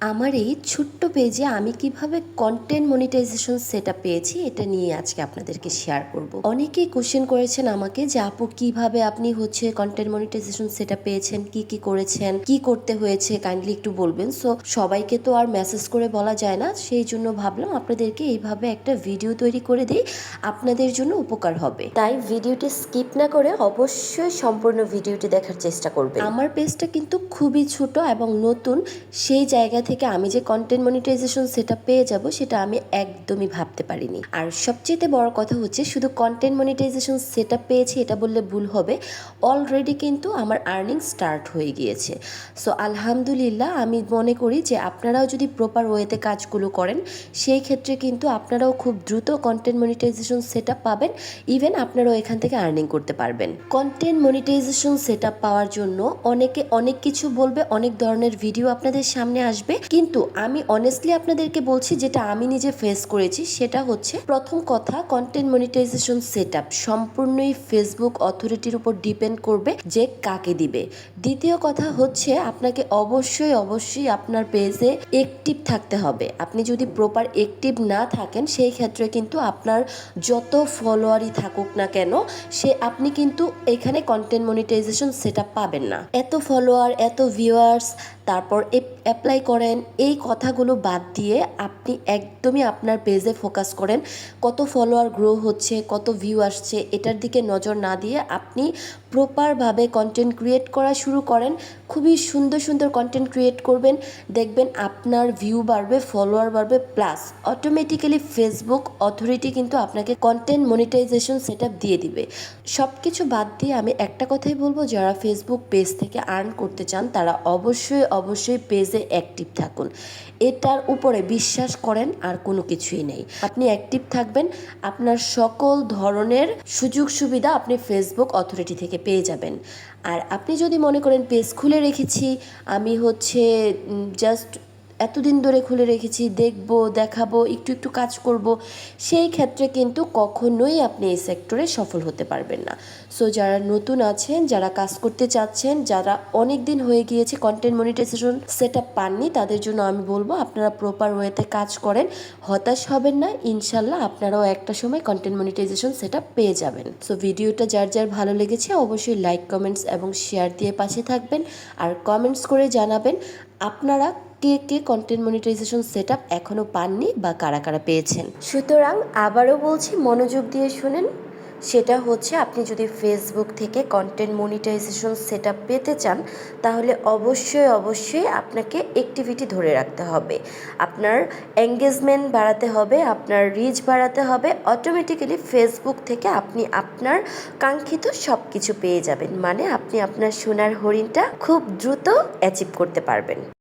আমার এই ছোট্ট পেজে আমি কীভাবে কন্টেন্ট মনিটাইজেশন সেট পেয়েছি, এটা নিয়ে আজকে আপনাদেরকে শেয়ার করব। অনেকেই কোশ্চেন করেছেন আমাকে যে, আপু, কীভাবে আপনি হচ্ছে কন্টেন্ট মনিটাইজেশন সেট পেয়েছেন? কি কি করেছেন? কি করতে হয়েছে? কাইন্ডলি একটু বলবেন। সো সবাইকে তো আর মেসেজ করে বলা যায় না। সেই জন্য ভাবলাম আপনাদেরকে এইভাবে একটা ভিডিও তৈরি করে দিই। আপনাদের জন্য উপকার হবে। তাই ভিডিওটি স্কিপ না করে অবশ্যই সম্পূর্ণ ভিডিওটি দেখার চেষ্টা করবেন। আমার পেজটা কিন্তু খুবই ছোট এবং নতুন। সেই জায়গা থেকে আমি যে কন্টেন্ট মনিটাইজেশন সেটা পেয়ে যাব, সেটা আমি একদমই ভাবতে পারিনি। আর সবচেয়ে বড় কথা হচ্ছে, শুধু কন্টেন্ট মনিটাইজেশন সেটা পেয়েছি, এটা বললে ভুল হবে অলরেডি কিন্তু আমার আর্নিং স্টার্ট হয়ে গিয়েছে। সো আলহামদুলিল্লাহ, আমি মনে করি যে আপনারাও যদি প্রপার ওয়েতে কাজগুলো করেন, সেই ক্ষেত্রে কিন্তু আপনারাও খুব দ্রুত কন্টেন্ট মনিটাইজেশন সেট পাবেন ইভেন আপনারাও এখান থেকে আর্নিং করতে পারবেন। কন্টেন্ট মনিটাইজেশন সেট পাওয়ার জন্য অনেকে অনেক কিছু বলবে, অনেক ধরনের ভিডিও আপনাদের সামনে আসবে কিন্তু আমি অনেস্টলি আপনাদেরকে বলছি, যেটা আমি নিজে ফেস করেছি, সেটা হচ্ছে প্রথম কথা কন্টেন্ট মনিটাইজেশন সেট সম্পূর্ণই ফেসবুক অথরিটির উপর ডিপেন্ড করবে যে কাকে দিবে। দ্বিতীয় কথা হচ্ছে, আপনাকে অবশ্যই অবশ্যই আপনার পেজে অ্যাক্টিভ থাকতে হবে। আপনি যদি প্রপার অ্যাক্টিভ না থাকেন, সেই ক্ষেত্রে কিন্তু আপনার যত ফলোয়ারই থাকুক না কেন, সে আপনি কিন্তু এখানে কন্টেন্ট মনিটাইজেশন সেট পাবেন না। এত ফলোয়ার এত ভিউয়ার্স তারপর অ্যাপ্লাই করেন, এই কথাগুলো বাদ দিয়ে আপনি একদমই আপনার পেজে ফোকাস করেন। কত ফলোয়ার গ্রো হচ্ছে, কত ভিউ আসছে, এটার দিকে নজর না দিয়ে আপনি প্রপারভাবে কন্টেন্ট ক্রিয়েট করা শুরু করেন। খুবই সুন্দর সুন্দর কন্টেন্ট ক্রিয়েট করবেন। দেখবেন আপনার ভিউ বাড়বে ফলোয়ার বাড়বে প্লাস অটোমেটিক্যালি ফেসবুক অথরিটি কিন্তু আপনাকে কন্টেন্ট মনিটাইজেশন সেট দিয়ে দিবে। সব কিছু বাদ দিয়ে আমি একটা কথাই বলব, যারা ফেসবুক পেজ থেকে আর্ন করতে চান, তারা অবশ্যই অবশ্যই পেজে অ্যাক্টিভ থাকুন। এটার উপরে বিশ্বাস করেন আর কোনো কিছুই নেই। আপনি অ্যাক্টিভ থাকবেন, আপনার সকল ধরনের সুযোগ সুবিধা আপনি ফেসবুক অথরিটি থেকে পেয়ে যাবেন। আর আপনি যদি মনে করেন পেজ খুলে রেখেছি, আমি হচ্ছে জাস্ট এতদিন ধরে খুলে রেখেছি, দেখব, দেখাবো, একটু একটু কাজ করব, সেই ক্ষেত্রে কিন্তু কখনোই আপনি এই সেক্টরে সফল হতে পারবেন না। সো যারা নতুন আছেন, যারা কাজ করতে চাচ্ছেন, যারা অনেক দিন হয়ে গিয়েছে কন্টেন্ট মনিটাইজেশন সেট আপ পাননি, তাদের জন্য আমি বলব, আপনারা প্রপার ওয়েতে কাজ করেন। হতাশ হবেন না, ইনশাল্লাহ আপনারাও একটা সময় কন্টেন্ট মনিটাইজেশন সেট পেয়ে যাবেন। সো ভিডিওটা যার যার ভালো লেগেছে, অবশ্যই লাইক কমেন্টস এবং শেয়ার দিয়ে পাশে থাকবেন। আর কমেন্টস করে জানাবেন, আপনারা কে কে কন্টেন্ট মনিটাইজেশন সেট আপ এখনও পাননি বা কারা কারা পেয়েছেন। সুতরাং আবারও বলছি, মনোযোগ দিয়ে শুনেন। সেটা হচ্ছে আপনি যদি ফেসবুক থেকে কন্টেন্ট মনিটাইজেশন সেট পেতে চান, তাহলে অবশ্যই অবশ্যই আপনাকে অ্যাক্টিভিটি ধরে রাখতে হবে। আপনার এঙ্গেজমেন্ট বাড়াতে হবে, আপনার রিচ বাড়াতে হবে অটোমেটিক্যালি ফেসবুক থেকে আপনি আপনার কাঙ্ক্ষিত সব কিছু পেয়ে যাবেন। মানে আপনি আপনার সোনার হরিণটা খুব দ্রুত অ্যাচিভ করতে পারবেন।